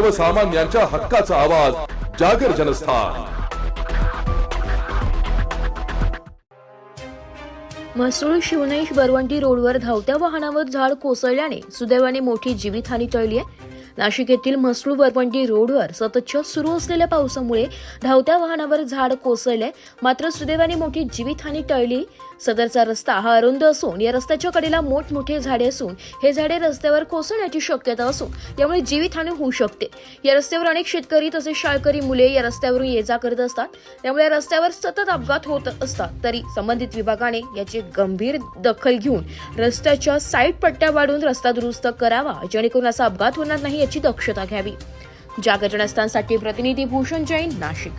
सर्वसामान्यांच्या हक्काचा आवाज जागर जनस्थान. म्हसरूळ शिवनेश बरवंटी रोडवर धावत्या वाहनावर झाड कोसळल्याने सुदैवाने मोठी जीवितहानी टळली आहे. नाशिक येथील म्हसरूळ वरवंटी रोडवर सततच्या सुरू असलेल्या पावसामुळे धावत्या वाहनावर झाड कोसळले. मात्र सुदैवाने मोठी जीवितहानी टळली. सदरचा रस्ता हा अरुंद असून या रस्त्याच्या कडेला मोठमोठे झाडे असून हे झाडे रस्त्यावर कोसळण्याची शक्यता असून यामुळे जीवितहानी होऊ शकते. या रस्त्यावर अनेक शेतकरी तसेच शाळकरी मुले या रस्त्यावरून ये जा करत असतात. त्यामुळे या रस्त्यावर सतत अपघात होत असतात. तरी संबंधित विभागाने याची गंभीर दखल घेऊन रस्त्याच्या साईड पट्ट्या वाढून रस्ता दुरुस्त करावा जेणेकरून असा अपघात होणार नाही याची दक्षता घ्यावी. जागरणस्थानसाठी प्रतिनिधी भूषण जैन नाशिक.